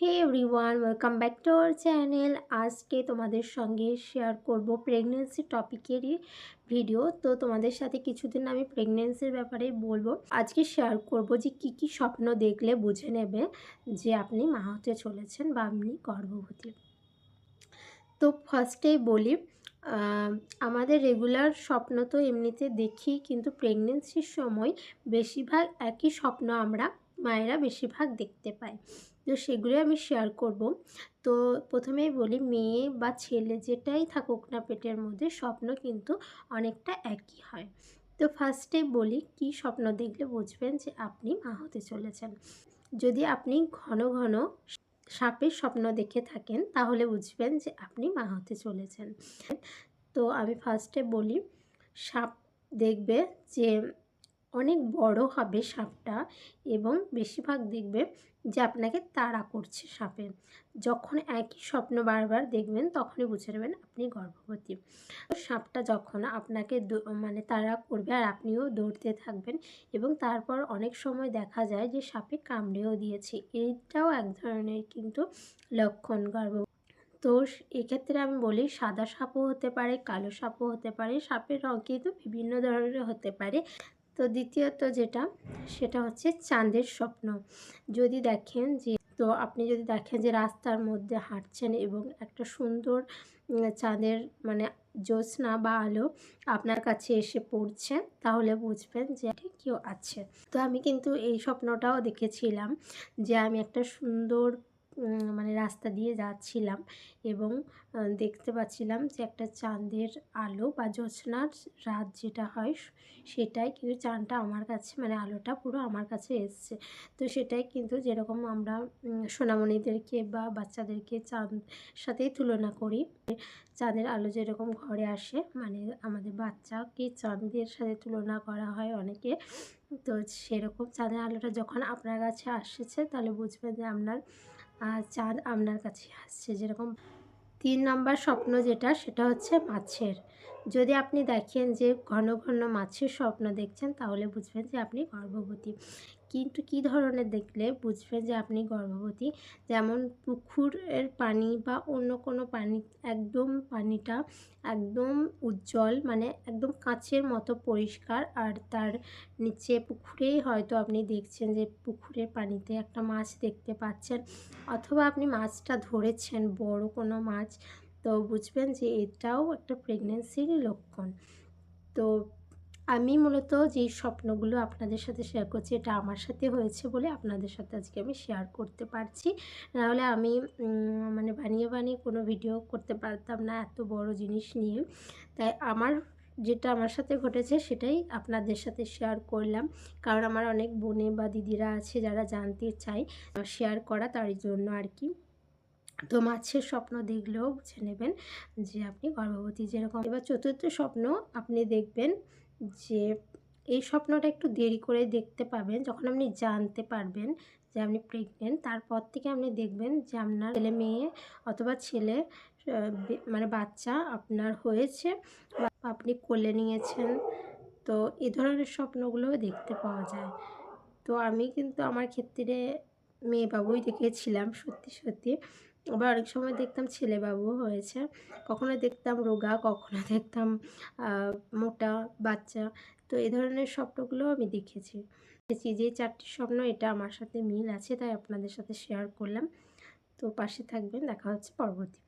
Hey everyone welcome back to our channel আজকে তোমাদের সঙ্গে শেয়ার করব প্রেগনেন্সি টপিকেরই ভিডিও তো তোমাদের সাথে কিছুদিন আমি প্রেগনেন্সির ব্যাপারে বলব। আজকে শেয়ার করব যে কি কি স্বপ্ন দেখলে বুঝে নেবে যে আপনি মা হতে চলেছেন বা আপনি গর্ভবতী। তো ফার্স্টেই বলি আমাদের রেগুলার স্বপ্ন তো এমনিতে দেখি, কিন্তু প্রেগনেন্সির সময় বেশিরভাগ একই স্বপ্ন আমরা মায়েরা বেশিরভাগ দেখতে পাই তো সেগুলো আমি শেয়ার করব। তো প্রথমেই বলি, মেয়ে বা ছেলে যেটাই থাকুক না পেটের মধ্যে, স্বপ্ন কিন্তু অনেকটা একই হয়। তো ফার্স্টে বলি, কি স্বপ্ন দেখলে বুঝবেন যে আপনি মা হতে চলেছেন? যদি আপনি ঘন ঘন সাপের স্বপ্ন দেখে থাকেন, তাহলে বুঝবেন যে আপনি মা হতে চলেছেন। তো আমি ফার্স্টে বলি, সাপ দেখবে যে অনেক বড় হবে সাপটা এবং বেশিরভাগ দেখবে যে আপনাকে তাড়া করছে সাপে। যখন একই স্বপ্ন বারবার দেখবেন, তখনই বুঝে নেবেন আপনি গর্ভবতী। সাপটা যখন আপনাকে মানে তাড়া করবে আর আপনিও দৌড়তে থাকবেন এবং তারপর অনেক সময় দেখা যায় যে সাপে কামড়েও দিয়েছে। এইটাও এক ধরনের কিন্তু লক্ষণ গর্ভ। তো এক্ষেত্রে আমি বলি, সাদা সাপও হতে পারে, কালো সাপও হতে পারে, সাপের রঙ কিন্তু বিভিন্ন ধরনের হতে পারে। তো দ্বিতীয়ত যেটা, সেটা হচ্ছে চাঁদের স্বপ্ন। যদি দেখেন যে, তো আপনি যদি দেখেন যে রাস্তার মধ্যে হাঁটছেন এবং একটা সুন্দর চাঁদের মানে জ্যোৎস্না বা আলো আপনার কাছে এসে পড়ছে, তাহলে বুঝবেন যে কেউ আছে। তো আমি কিন্তু এই স্বপ্নটাও দেখেছিলাম যে আমি একটা সুন্দর মানে রাস্তা দিয়ে যাচ্ছিলাম এবং দেখতে পাচ্ছিলাম যে একটা চাঁদের আলো বা জ্যোৎস্নার রাত যেটা হয় সেটাই কিন্তু চাঁদটা আমার কাছে মানে আলোটা পুরো আমার কাছে এসছে। তো সেটাই কিন্তু যেরকম আমরা সোনামণিদেরকে বা বাচ্চাদেরকে চাঁদ সাথেই তুলনা করি, চাঁদের আলো যেরকম ঘরে আসে মানে আমাদের বাচ্চাকে চাঁদের সাথে তুলনা করা হয় অনেকে, তো সেরকম চাঁদের আলোটা যখন আপনার কাছে আসছে তাহলে বুঝবেন যে আপনার চাঁদ আপনার কাছে আসছে। যেরকম তিন নম্বর স্বপ্ন যেটা সেটা হচ্ছে মাছের। যদি আপনি দেখেন যে ঘন ঘন মাছের স্বপ্ন দেখছেন, তাহলে বুঝবেন যে আপনি গর্ভবতী। কিন্তু কি ধরনের দেখলে বুঝবেন যে আপনি গর্ভবতী? যেমন পুকুরের পানি বা অন্য কোনো পানি, একদম পানিটা একদম উজ্জ্বল মানে একদম কাঁচের মতো পরিষ্কার। আর তার নিচে পুকুরেই হয়তো আপনি দেখছেন যে পুকুরের পানিতে একটা মাছ দেখতে পাচ্ছেন। অথবা আপনি মাছটা ধরেছেন, বড় কোনো মাছ তো বুঝবেন যে এটাও একটা প্রেগনেন্সির লক্ষণ। তো আমি মূলত যেই স্বপ্নগুলো আপনাদের সাথে শেয়ার করছি, এটা আমার সাথে হয়েছে বলে আপনাদের সাথে আজকে আমি শেয়ার করতে পারছি। নাহলে আমি মানে বানিয়ে বানিয়ে কোনো ভিডিও করতে পারতাম না এত বড় জিনিস নিয়ে। তাই আমার যেটা আমার সাথে ঘটেছে সেটাই আপনাদের সাথে শেয়ার করলাম। কারণ আমার অনেক বোনে বা দিদিরা আছে যারা জানতে চাই শেয়ার করা তার জন্য আর কি। তো মাছের স্বপ্ন দেখলেও বুঝে নেবেন যে আপনি গর্ভবতী। যেরকম এবার চতুর্থ স্বপ্ন আপনি দেখবেন যে এই স্বপ্নটা একটু দেরি করে দেখতে পাবেন, যখন আপনি জানতে পারবেন যে আপনি প্রেগনেন্ট তারপর থেকে আপনি দেখবেন যে আপনার ছেলে মেয়ে অথবা ছেলে মানে বাচ্চা আপনার হয়েছে বা আপনি কোলে নিয়েছেন। তো এ ধরনের স্বপ্নগুলোও দেখতে পাওয়া যায়। তো আমি কিন্তু আমার ক্ষেত্রে মেয়ে বাবুই দেখেছিলাম সত্যি সত্যি। আবার অনেক সময় দেখতাম ছেলেবাবু হয়েছে। কখনো দেখতাম রোগা, কখনো দেখতাম মোটা বাচ্চা। তো এই ধরনের স্বপ্নগুলো আমি দেখেছি। যে চারটি স্বপ্ন, এটা আমার সাথে মিল আছে, তাই আপনাদের সাথে শেয়ার করলাম। তো পাশে থাকবেন, দেখা হচ্ছে পরবর্তী